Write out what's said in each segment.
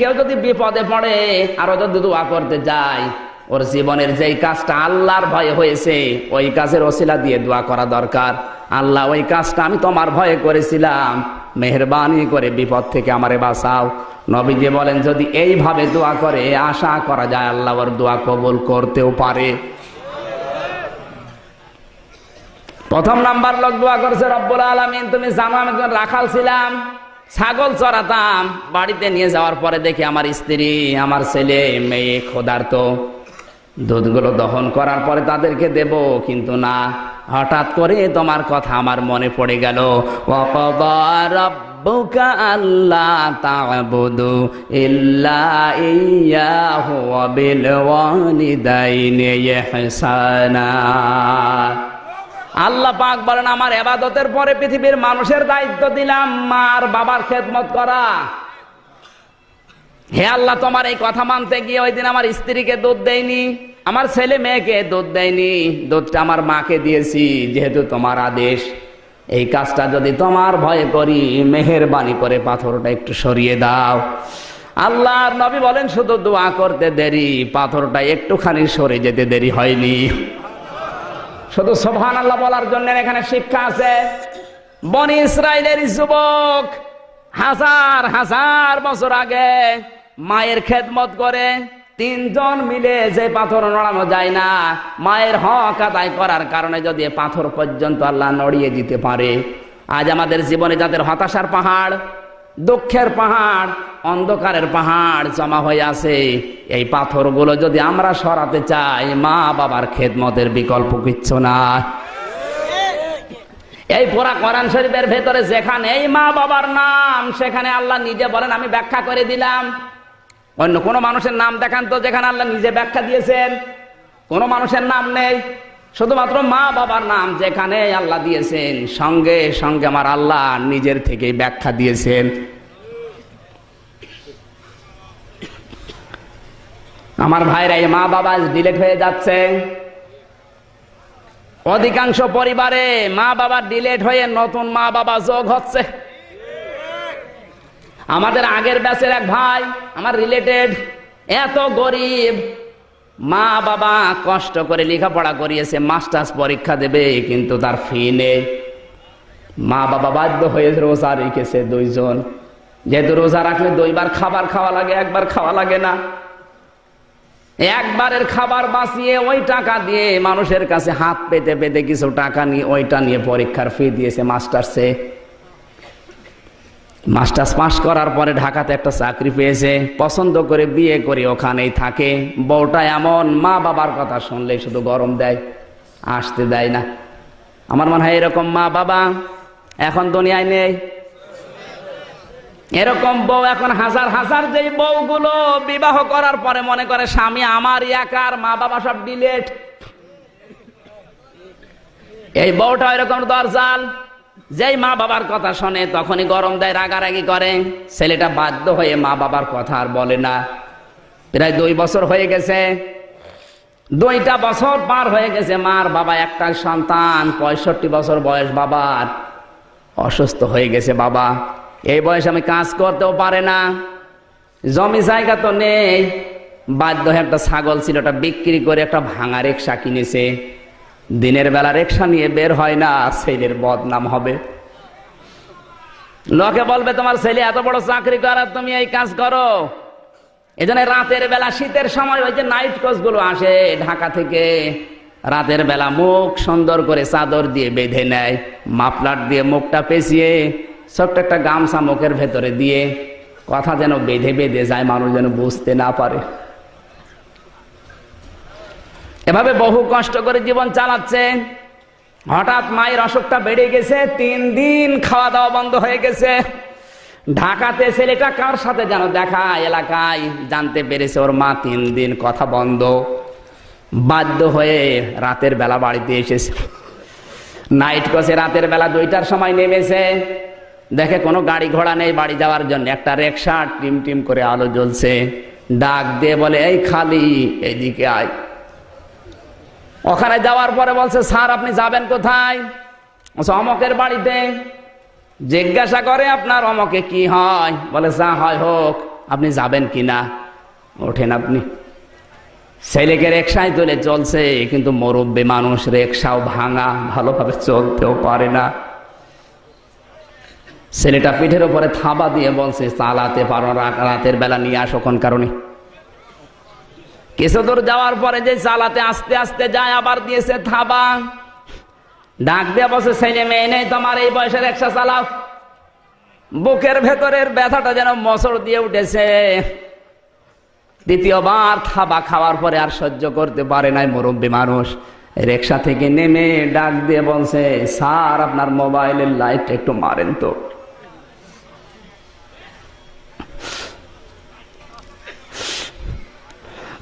কেউ যদি বিপদে পড়ে, আরও যদি দোয়া করতে যায়, ওর জীবনের যেই কাজটা আল্লাহর ভয়ে হয়েছে, ওই কাজের ওসিলা দিয়ে দোয়া করা দরকার। আল্লাহ, ওই কাজটা আমি তোমার ভয়ে করেছিলাম। মেহরবানি করে বিপদ থেকে আমারে বাঁচাও। নবীজি বলেন, যদি এইভাবে দোয়া করে, আশা করা যায় আল্লাহ ওর দোয়া কবুল করতেও পারে। প্রথম নাম্বার লোক দোয়া করেছে, রব্বুল আলমিন, তুমি জানো আমি রাখাল ছিলাম? ছাগল চড়াতাম, বাড়িতে নিয়ে যাওয়ার পরে দেখি আমার স্ত্রী, আমার ছেলে, মেয়ে খোদার্ত দুধগুলো দহন করার পরে তাদেরকে দেব, কিন্তু না। হঠাৎ করে তোমার কথা আমার মনে পড়ে গেল। রব্বুকা আল্লাহ পাক বলেন, আমার এবাদতের পরে পৃথিবীর মানুষের দায়িত্ব দিলাম, মার বাবার খেদমত করা। হে আল্লাহ, তোমার এই কথা মানতে গিয়ে ওই দিন আমার স্ত্রীকে দুধ দেয়নি, আমার ছেলে মেয়েকে দুধ দেয়নি, দুধটা আমার মাকে দিয়েছি, যেহেতু তোমার আদেশ। এই কাজটা যদি তোমার ভয়ে করি, মেহেরবানি করে পাথরটা একটু সরিয়ে দাও। আল্লাহর নবী বলেন, শুধু দোয়া করতে দেরি, পাথরটা একটুখানি সরে যেতে দেরি হয়নি। শুধু সোভান আল্লাহ বলার জন্য এখানে শিক্ষা আছে। বনি ইসরায়েলের যুবক হাজার হাজার বছর আগে মায়ের খেদমত করে, তিনজন মিলে যে পাথর নড়ানো যায় না, মায়ের হক আদায় করার কারণে যদি পাথর পর্যন্ত আল্লাহ নড়িয়ে দিতে পারে। আজ আমাদের জীবনে যাদের হতাশার পাহাড় দুঃখের পাহাড়, অন্ধকারের পাহাড় জমা হয়ে আছে। এই পাথরগুলো যদি আমরা সরাতে চাই, মা বাবার খেদমতের বিকল্প কিচ্ছু না এই পুরা কোরআন শরীফের ভেতরে যেখানে এই মা বাবার নাম, সেখানে আল্লাহ নিজে বলেন, আমি ব্যাখ্যা করে দিলাম। অন্য কোন মানুষের নাম দেখান তো, যেখানে আল্লাহ নিজে ব্যাখ্যা দিয়েছেন। কোন মানুষের নাম নেই। শুধুমাত্র মা বাবার নাম যেখানে আল্লাহ দিয়েছেন, সঙ্গে সঙ্গে আমার আল্লাহ নিজের থেকে ব্যাখ্যা দিয়েছেন। আমার ভাইরা মা বাবা ডিলেট হয়ে যাচ্ছে। অধিকাংশ পরিবারে মা বাবা ডিলেট হয়ে নতুন মা বাবা যোগ হচ্ছে। আমাদের আগের ব্যাচের এক ভাই, আমার রিলেটেড এত গরিব। মা বাবা কষ্ট করে লেখাপড়া করিয়েছে মাস্টার্স পরীক্ষা দেবে, কিন্তু তার ফি নেই। মা বাবা বাধ্য হয়ে রোজা রেখেছে দুইজন। যেহেতু রোজা রাখলে দুইবার খাবার খাওয়া লাগে, একবার খাওয়া লাগে না। একবারের খাবার বাঁচিয়ে ওই টাকা দিয়ে মানুষের কাছে হাত পেতে পেতে কিছু টাকা নিয়ে, ওইটা নিয়ে পরীক্ষার ফি দিয়েছে মাস্টার্সে মাস্টার্স পাস করার পরে ঢাকাতে একটা চাকরি পেয়েছে, পছন্দ করে বিয়ে করে ওখানেই থাকে। বউটা এমন মা বাবার কথা শুনলে শুধু গরম দেয়, আসতে দেয় না। আমার মনে হয় এরকম মা বাবা এখন দুনিয়ায় নেই। এরকম বউ এখন হাজার হাজার যে বউগুলো বিবাহ করার পরে মনে করে স্বামী আমার একার, মা বাবা সব ডিলেট। এই বউটা এরকম দরজাল। যেই মা বাবার কথা শোনে, তখনই গরম দেয়, রাগারাগি করে। ছেলেটা বাধ্য হয়ে মা বাবার কথা আর বলে না। প্রায় দুই বছর হয়ে গেছে। দুইটা বছর পার হয়ে গেছে, মার বাবা একটা সন্তান, পঁয়ষট্টি বছর বয়স বাবার। অসুস্থ হয়ে গেছে বাবা। এই বয়সে আমি কাজ করতেও পারে না। জমি জায়গা তো নেই। বাধ্য হয়ে একটা ছাগল ছিল, ওটা বিক্রি করে একটা ভাঙা রিক্সা কিনেছে। দিনের বেলা রিক্সা নিয়ে বের হয় না, ছেলের বদনাম হবে। লোকে বলবে, তোমার ছেলে এত বড় চাকরি করার তুমি এই কাজ করো। এই জন্য রাতের বেলা, শীতের সময় ওই যে নাইট কোচগুলো আসে ঢাকা থেকে, রাতের বেলা মুখ সুন্দর করে চাদর দিয়ে বেঁধে নেয়, মাফলার দিয়ে মুখটা পেঁচিয়ে ছোট্ট একটা গামছা মুখের ভেতরে দিয়ে কথা যেন বেঁধে বেঁধে যায়, মানুষ যেন বুঝতে না পারে। এভাবে বহু কষ্ট করে জীবন চালাচ্ছে হঠাৎ মায়ের অসুখটা বেড়ে গেছে, তিন দিন খাওয়া দাওয়া বন্ধ হয়ে গেছে। ঢাকাতে ছেলেটা কার সাথে যেন দেখা, এলাকায় জানতে পেরেছে ওর মা তিন দিন কথা বন্ধ। বাধ্য হয়ে রাতের বেলা বাড়িতে এসেছে। নাইট কসে রাতের বেলা দুইটার সময় নেমেছে। দেখে কোনো গাড়ি ঘোড়া নেই বাড়ি যাওয়ার জন্য। একটা রিক্সা টিম টিম করে আলো জ্বলছে। ডাক দিয়ে বলে, এই খালি এইদিকে আয়। ওখানে যাওয়ার পরে বলছে, স্যার, আপনি যাবেন কোথায়? অমকের বাড়িতে। জিজ্ঞাসা করে, আপনার অমকে কি হয়? বলে, যা হয় হোক, আপনি যাবেন কি না? ওঠেন আপনি। ছেলেকে রেকশায় তুলে চলছে, কিন্তু মুরব্বী মানুষ রেকশাও ভাঙা, ভালোভাবে চলতেও পারে না। ছেলেটা পিঠের উপরে থাবা দিয়ে বলছে, চালাতে পারো রাতের বেলা নিয়ে আসো কোন কারণে? কিছু দূর যাওয়ার পরে যে চালাতে আস্তে আস্তে যায়, আবার দিয়েছে থাবা। ডাক দিয়ে বসে ছেলে মেয়ে নেই তোমার, এই বয়সের রিক্সা চালাও। বুকের ভেতরের ব্যথাটা যেন মসর দিয়ে উঠেছে। দ্বিতীয়বার থাবা খাওয়ার পরে আর সহ্য করতে পারে নাই মুরব্বী মানুষ। রিক্সা থেকে নেমে ডাক দিয়ে বলছে, স্যার, আপনার মোবাইলের লাইট একটু মারেন তো।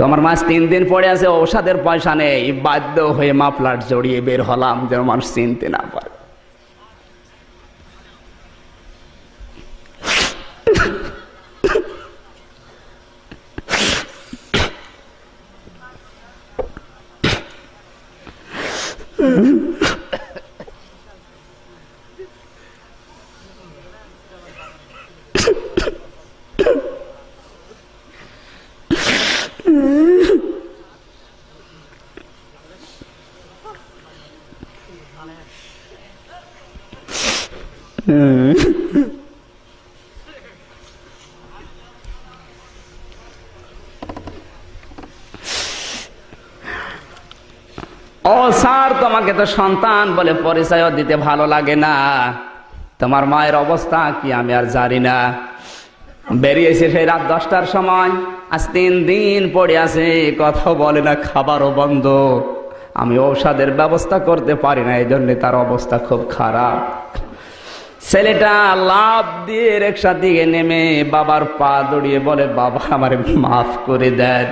তোমার মাছ তিন দিন পড়ে আছে, ঔষধের পয়সা নেই। বাধ্য হয়ে মাফলার জড়িয়ে বের হলাম, যেন মানুষ চিনতে না পারে ও স্যার তোমাকে তো সন্তান বলে পরিচয় দিতে ভালো লাগে না। তোমার মায়ের অবস্থা কি আমি আর জানি না। বেরিয়েছে সেই রাত দশটার সময়। আজ তিন দিন পড়ে আছে, কথা বলে না, খাবারও বন্ধ। আমি ঔষধের ব্যবস্থা করতে পারি না এই জন্য তার অবস্থা খুব খারাপ। ছেলেটা লাভ দিয়ে রিক্সা দিকে নেমে বাবার পা দড়িয়ে বলে, বাবা, আমার মাফ করে দেন।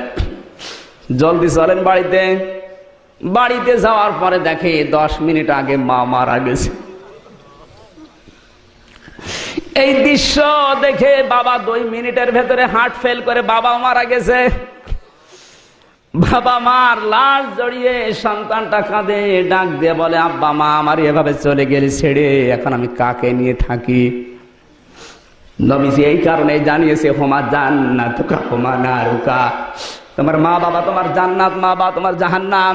জলদি চলেন বাড়িতে। বাড়িতে যাওয়ার পরে দেখে দশ মিনিট আগে মা মারা গেছে। এই দৃশ্য দেখে বাবা দুই মিনিটের ভেতরে হার্ট ফেল করে বাবা মারা গেছে। বাবা মার লাশ জড়িয়ে সন্তানটা কাঁদে, ডাক দিয়ে বলে, আব্বা মা, আমার এভাবে চলে গেলে ছেড়ে, এখন আমি কাকে নিয়ে থাকি? নবীজি এই কারণে জানিয়েছে, হোমা জান্নাত হোমা না রুকা তোমার মা বাবা তোমার জান্নাত মা বাবা তোমার জাহান্নাম।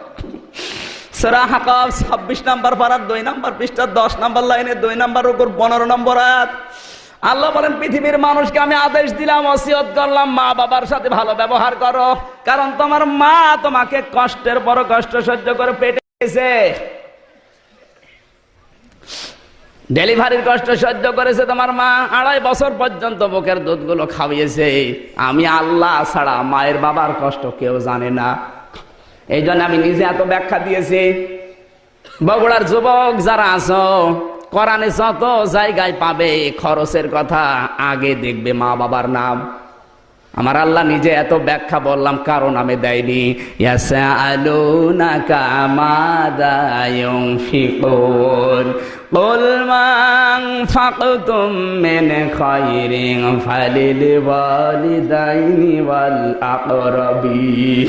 সূরা হাকাব 26 নাম্বার পারার 2 নাম্বার পৃষ্ঠা 10 নাম্বার লাইনে 2 নাম্বার উপর 15 নম্বর আয়াত। আল্লাহ বলেন, পৃথিবীর মানুষকে আমি আদেশ দিলাম, ওসিয়ত করলাম, মা বাবার সাথে ভালো ব্যবহার করো। কারণ তোমার মা তোমাকে কষ্টের বড় কষ্ট সহ্য করে পেটেছে ডেলিভারির কষ্ট সহ্য করেছে তোমার মা, আড়াই বছর পর্যন্ত বুকের দুধগুলো খাওয়িয়েছে। আমি আল্লাহ ছাড়া মায়ের বাবার কষ্ট কেউ জানে না। এই জন্য আমি নিজে এত ব্যাখ্যা দিয়েছি বগুড়ার যুবক যারা আছো কোরআনে যত জায়গায় পাবে খরচের কথা আগে দেখবে মা বাবার নাম আমার আল্লাহ নিজে এত ব্যাখ্যা বললাম কারণ আমি দেয়নি ইয়াসআলুনাকা মাযা ইউনফিকুন قل ما أنفقتم من خير فللوالدين والأقربين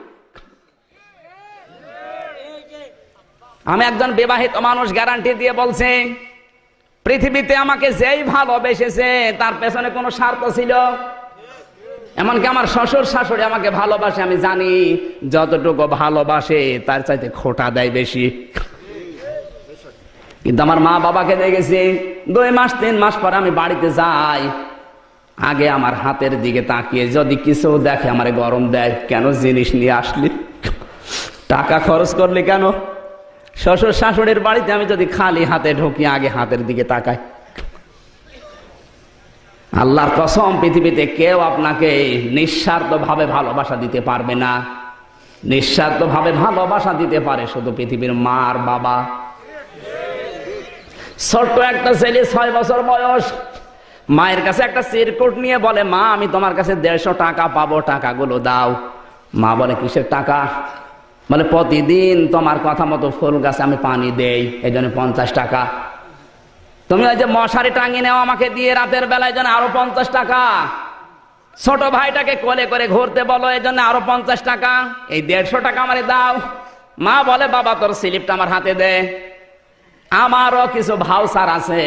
আমি একজন বিবাহিত মানুষ গ্যারান্টি দিয়ে বলছে, পৃথিবীতে আমাকে যেই ভালোবেসেছে, তার পেছনে কোনো স্বার্থ ছিল? এমনকি আমার শ্বশুর শাশুড়ি আমাকে ভালোবাসে, আমি জানি যতটুকু ভালোবাসে, তার চাইতে খোটা দেয় বেশি। কিন্তু আমার মা বাবাকে দেখেছি, দুই মাস, তিন মাস পর আমি বাড়িতে যাই, আগে আমার হাতের দিকে তাকিয়ে, যদি কিছু দেখে, আমার গরম দেয়, কেন জিনিস নিয়ে আসলি? টাকা খরচ করলি কেন? শ্বশুর শাশুড়ির বাড়িতে আমি যদি খালি হাতে ঢুকি, আগে হাতের দিকে তাকাই। আল্লাহর কসম, পৃথিবীতে কেউ আপনাকে নিঃস্বার্থ ভাবে ভালোবাসা দিতে পারবে না। নিঃস্বার্থ ভাবে ভালোবাসা দিতে পারে শুধু পৃথিবীর মা আর বাবা। ছোট্ট একটা ছেলে, ছয় বছর বয়স। মায়ের কাছে একটা চিরকুট নিয়ে বলে, মা, আমি তোমার কাছে দেড়শো টাকা পাবো, টাকাগুলো দাও। মা বলে, কিসের টাকা? বলে প্রতিদিন তোমার কথা মতো ফুল গাছে আমি পানি দেই এই জন্য পঞ্চাশ টাকা। তুমি ওই যে মশারি টাঙিয়ে নেও আমাকে দিয়ে, রাতের বেলায় যেন আরও পঞ্চাশ টাকা। ছোট ভাইটাকে কোলে করে ঘুরতে বলো এই জন্য আরও পঞ্চাশ টাকা। এই দেড়শো টাকা আমারে দাও। মা বলে, বাবা, তোর স্লিপটা আমার হাতে দে। আমারও কিছু ভাউসার আছে।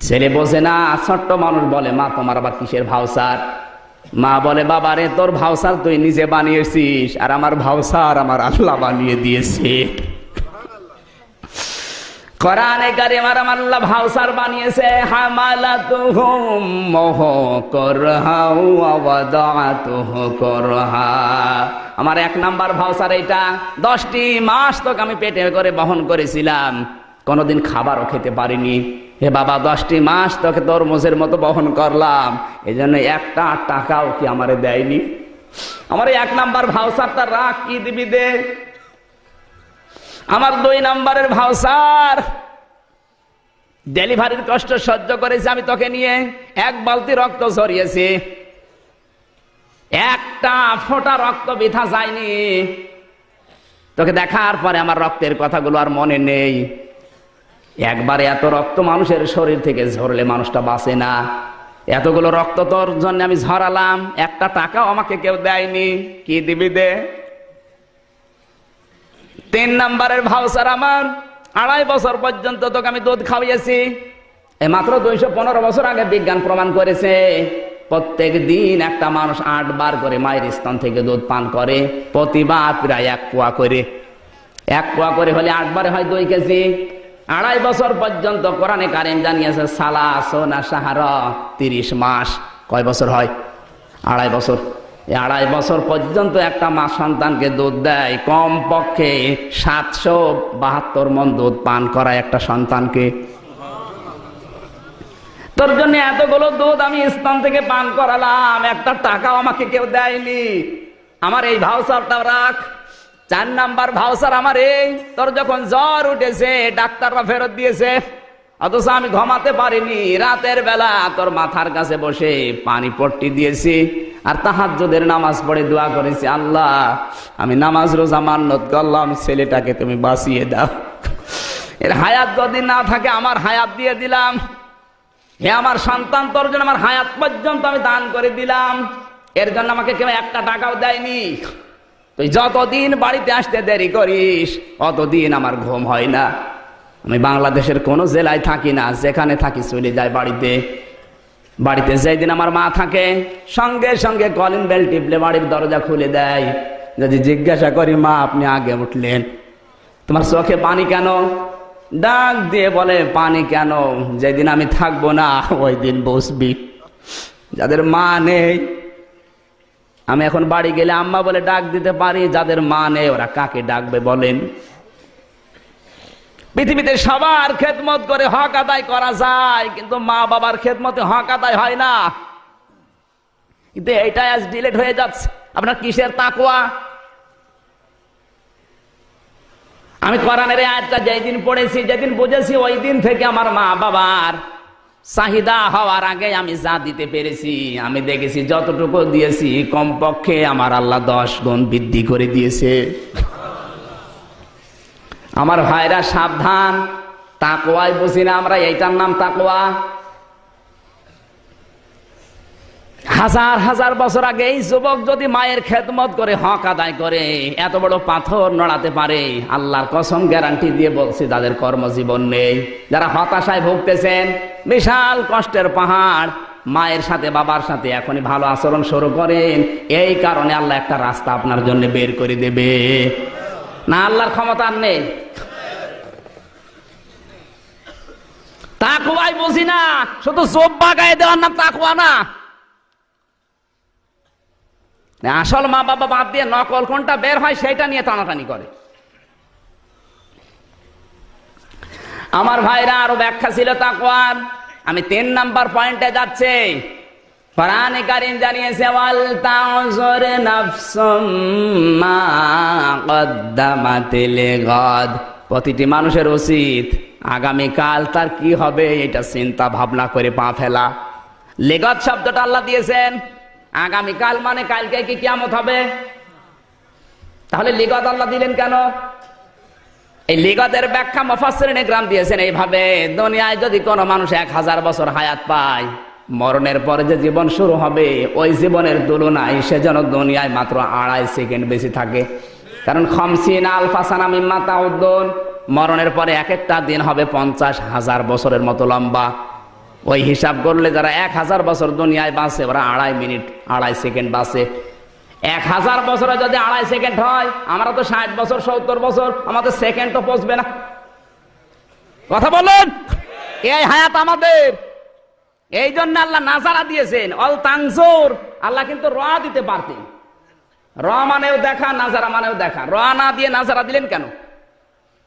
ছেলে বোঝে না, ছোট্ট মানুষ বলে, মা, তোমার আবার কিসের ভাউসার মা বলে বাবা রে তোর ভাউসার তুই নিজে বানিয়েছিস আর আমার ভাউসার আমার আল্লাহ বানিয়ে দিয়েছে। আমার এক নাম্বার ভাউসার এটা দশটি মাস তোকে আমি পেটে করে বহন করেছিলাম, কোনোদিন খাবারও খেতে পারিনি। হে বাবা, দশটি মাস তোকে তরমুজের মতো বহন করলাম। এই জন্য একটা টাকাও কি আমারে দেয়নি? আমার এক নাম্বার ভাউসারটা রাখ, কি দিবি দে? আমার দুই নাম্বারের ভাউসার ডেলিভারির কষ্ট সহ্য করেছি আমি তোকে নিয়ে। এক বালতি রক্ত ঝরিয়েছি। একটা ফোঁটা রক্ত বিথা যায়নি। তোকে দেখার পরে আমার রক্তের কথাগুলো আর মনে নেই। একবারে এত রক্ত মানুষের শরীর থেকে ঝরলে মানুষটা বাঁচে না। এতগুলো রক্ত তোর জন্য আমি ঝরালাম, একটা টাকাও আমাকে কেউ দেয়নি। কি দিবি দে? তিন নাম্বারের ভাউসার আমার, আড়াই বছর পর্যন্ত তোকে আমি দুধ খাওয়াইছি এই মাত্র দুইশো পনেরো বছর আগে বিজ্ঞান প্রমাণ করেছে, প্রত্যেক দিন একটা মানুষ আট বার করে মায়ের স্তন থেকে দুধ পান করে, প্রতিবার প্রায় এক পোয়া করে। এক পোয়া করে হলে আটবারে হয় দুই কেজি। আড়াই বছর পর্যন্ত কোরআনে কারিম জানিয়েছে, সালা, সোনা, সাহারা, তিরিশ মাস। কয় বছর হয়? আড়াই বছর। এই আড়াই বছর পর্যন্ত একটা মা সন্তানকে দুধ দেয় কম পক্ষে সাতশো বাহাত্তর মন দুধ পান করায় একটা সন্তানকে। তোর জন্য এতগুলো দুধ আমি স্থান থেকে পান করালাম, একটা টাকাও আমাকে কেউ দেয়নি। আমার এই ভাউসারটা রাখ। চার নাম্বার ভাউসার আমার এই। তোর যখন জ্বর উঠেছে, ডাক্তাররা ফেরত দিয়েছে। অথচ আমি ঘমাতে পারিনি। রাতের বেলা তোর মাথার কাছে বসে পানি পট্টি দিয়েছি আর তাহাজ্জুদের নামাজ পড়ে দোয়া করেছি, আল্লাহ, আমি নামাজ রোজা মান্নত করলাম, ছেলেটাকে তুমি বাঁচিয়ে দাও। এর হায়াত যদি না থাকে, আমার হায়াত দিয়ে দিলাম। হে আমার সন্তান, তোর জন্য আমার হায়াত পর্যন্ত আমি দান করে দিলাম। এর জন্য আমাকে কেউ একটা টাকাও দেয়নি। তুই যতদিন বাড়িতে আসতে দেরি করিস, অতদিন আমার ঘুম হয় না। আমি বাংলাদেশের কোনো জেলায় থাকি না, যেখানে থাকি চলে যায় বাড়িতে। বাড়িতে যেই দিন আমার মা থাকে, সঙ্গে সঙ্গে কলিং বেল টিপলে বাড়ির দরজা খুলে দেয়। যদি জিজ্ঞাসা করি, মা, আপনি আগে উঠলেন? তোমার চোখে পানি কেন? ডাক দিয়ে বলে, পানি কেন? যেদিন আমি থাকব না, ওই দিন বসবি। যাদের মা নেই আমি এখন বাড়ি গেলে আম্মা বলে ডাক দিতে পারি, যাদের মা নেই ওরা কাকে ডাকবে বলেন? পৃথিবীতে সবার খেদমত করে হক আদায় করা যায়, কিন্তু মা বাবার খেদমতে হক আদায় হয় না। কিন্তু এইটা আজ ডিলেট হয়ে যাচ্ছে। আপনার কিসের তাকুয়া আমি কোরআনের আয়াতটা যেদিন পড়েছি, যেদিন বুঝেছি, ওই দিন থেকে আমার মা বাবার চাহিদা হওয়ার আগে আমি যা দিতে পেরেছি, আমি দেখেছি যতটুকু দিয়েছি, কমপক্ষে আমার আল্লাহ দশ গুণ বৃদ্ধি করে দিয়েছে। আমার ভাইরা সাবধান তাকোয়ায় বুঝি না আমরা, এইটার নাম তাকোয়া হাজার হাজার বছর আগে এই যুবক যদি মায়ের খেদমত করে হক আদায় করে, এত বড় পাথর নড়াতে পারে, আল্লাহর কসম গ্যারান্টি দিয়ে বলছি তাদের কর্মজীবন নেই। যারা হতাশায় ভুগতেছেন, বিশাল কষ্টের পাহাড়, মায়ের সাথে বাবার সাথে এখনই ভালো আচরণ শুরু করেন, এই কারণে আল্লাহ একটা রাস্তা আপনার জন্য বের করে দেবে। না, আল্লাহর ক্ষমতা নেই। তাকুয়াই বুঝি না, শুধু জোব্বা গায়ে দেওয়ার নাম তাকুয়া না। আসল মা বাবা বাদ দিয়ে নকল কোনটা বের হয় সেটা নিয়ে টানাটানি করে। আমার ভাইরা আরও ব্যাখ্যা ছিল তাকুয়ার আমি তিন নাম্বার পয়েন্টে যাচ্ছে। কোরআনে কারিম জানিয়েছে, ওয়াল তাউজুর নাফসুম মা কদ্দামাত লিগাদ প্রতিটি মানুষের উচিত আগামীকাল তার কি হবে এটা চিন্তা ভাবনা করে পা ফেলা। লেগত শব্দটা আল্লাহ দিয়েছেন আগামীকাল মানে কালকে কি কিয়ামত হবে? তাহলে লিগত আল্লাহ দিলেন কেন? এই লিগতের ব্যাখ্যা মফাসরিনে গ্রাম দিয়েছেন এইভাবে, দুনিয়ায় যদি কোনো মানুষ এক হাজার বছর হায়াত পায়, মরণের পরে যে জীবন শুরু হবে, ওই জীবনের তুলনায় সে যেন দুনিয়ায় মাত্র আড়াই সেকেন্ড বেশি থাকে। কারণ খমসিন আলফাসানা মিম্মা তাউদ্দুন, মরণের পরে এক একটা দিন হবে পঞ্চাশ হাজার বছরের মতো লম্বা। ওই হিসাব করলে যারা এক হাজার বছর দুনিয়ায় বাঁচে, ওরা আড়াই মিনিট, আড়াই সেকেন্ড বাঁচে। এক হাজার বছরে যদি আড়াই সেকেন্ড হয়, আমরা তো ষাট বছর, সত্তর বছর, আমাদের সেকেন্ড তো পৌঁছবে না। কথা বলুন? এই হায়াত আমাদের। এই জন্য আল্লাহ নাজারা দিয়েছেন, অল তাংজোর আল্লাহ কিন্তু র দিতে পারতেন। র মানেও দেখা, নাজারা মানেও দেখা। র না দিয়ে নাজারা দিলেন কেন?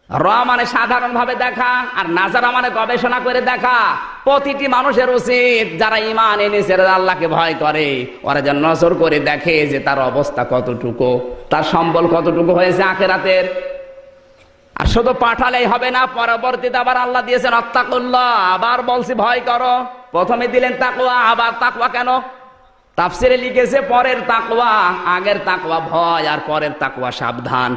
র মানে সাধারণ ভাবে দেখা আর নাজারা মানে গবেষণা করে দেখা। প্রতিটি মানুষের উচিত যারা ইমান এনেছে আল্লাহকে ভয় করে। ওরা যেন নজর করে দেখে যে তার অবস্থা কতটুকু, তার সম্বল কতটুকু হয়েছে আখেরাতের। আর শুধু পাঠালেই হবে না, পরবর্তীতে আবার আল্লাহ দিয়েছেন অত্তাকুল্লাহ আবার বলছি ভয় করো। প্রথমে দিলেন তাকুয়া আবার তাকুয়া কেন? তাফসিরে লিখেছে, পরের তাকুয়া আগের তাকুয়া ভয় আর পরের তাকুয়া সাবধান।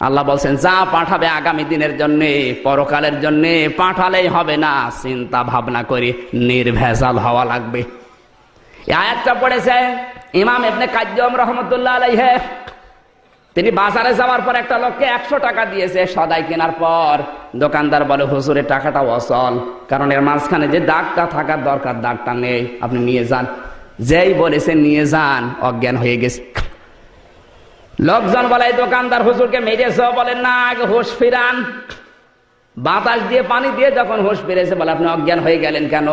আল্লাহ বলছেন, যা পাঠাবে আগামী দিনের জন্য, পরকালের জন্য, পাঠালেই হবে না। চিন্তা ভাবনা করে, নির্ভেজাল হওয়া লাগবে। আয়াতটা পড়েছে ইমাম এমনি কাজ্যম রহমতুল্লাহ আলাইহে। তিনি বাজারে যাওয়ার পর একটা লোককে একশো টাকা দিয়েছে সদাই কেনার পর। দোকানদার বলে হুজুরের টাকাটা অসল কারণ এর মাঝখানে যে দাগটা থাকার দরকার, দাগটা নেই। আপনি নিয়ে যান। যেই বলেছে, নিয়ে যান। অজ্ঞান হয়ে গেছে। লোকজন বলে দোকানদার হুজুরকে মেরেছ? বলেন না, আগে হোশ ফিরান। বাতাস দিয়ে, পানি দিয়ে যখন হোশ ফিরেছে, বলে, আপনি অজ্ঞান হয়ে গেলেন কেন?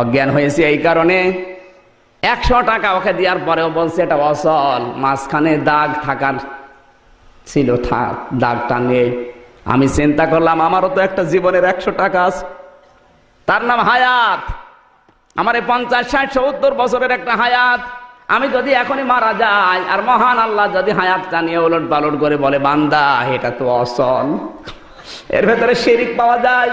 অজ্ঞান হয়েছে এই কারণে একশো টাকা ওকে দেওয়ার পরেও বলছে, এটা অসল। মাঝখানে দাগ থাকার ছিল দাগটা নেই। আমি চিন্তা করলাম, আমারও তো একটা জীবনের একশো টাকা আছে। তার নাম হায়াত। আমার এই পঞ্চাশ, ষাট, সত্তর বছরের একটা হায়াত। আমি যদি এখনই মারা যাই, আর মহান আল্লাহ যদি হায়াতটা নিয়ে ওলট পালট করে বলে, বান্দা, এটা তো অসল। এর ভেতরে শিরিক পাওয়া যায়,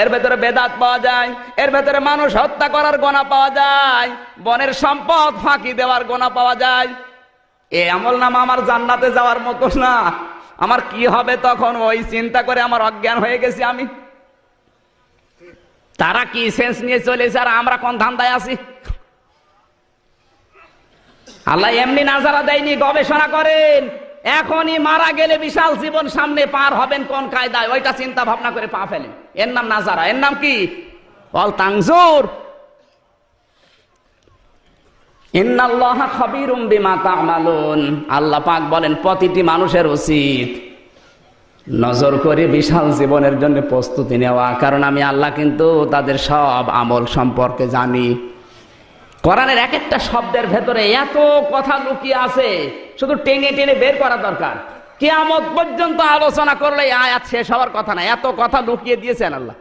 এর ভেতরে বেদাত পাওয়া যায়, এর ভেতরে মানুষ হত্যা করার গোনা পাওয়া যায়, বনের সম্পদ ফাঁকি দেওয়ার গোনা পাওয়া যায়। এ আমল নাম আমার জান্নাতে যাওয়ার মতো না। আমার কি হবে তখন? ওই চিন্তা করে আমার অজ্ঞান হয়ে গেছি আমি। তারা কি সেন্স নিয়ে চলেছে? আর আমরা কোন ধান্দায় আছি? আল্লাহ এমনি নাজারা দেয়নি, গবেষণা করেন। এখনই মারা গেলে বিশাল জীবন সামনে পার হবেন কোন কায়দায়? ওইটা চিন্তা ভাবনা করে পা ফেলেন। এর নাম নাজারা। এর নাম কি? অল তাংজুর। আল্লাহ পাক বলেন, প্রতিটি মানুষের উচিত নজর করে বিশাল জীবনের জন্য প্রস্তুতি নেওয়া। কারণ আমি আল্লাহ কিন্তু তাদের সব আমল সম্পর্কে জানি। কোরআনের এক একটা শব্দের ভেতরে এত কথা লুকিয়ে আছে, শুধু টেনে টেনে বের করা দরকার। কেয়ামত পর্যন্ত আলোচনা করলে আয়াত শেষ হওয়ার কথা না, এত কথা লুকিয়ে দিয়েছেন আল্লাহ।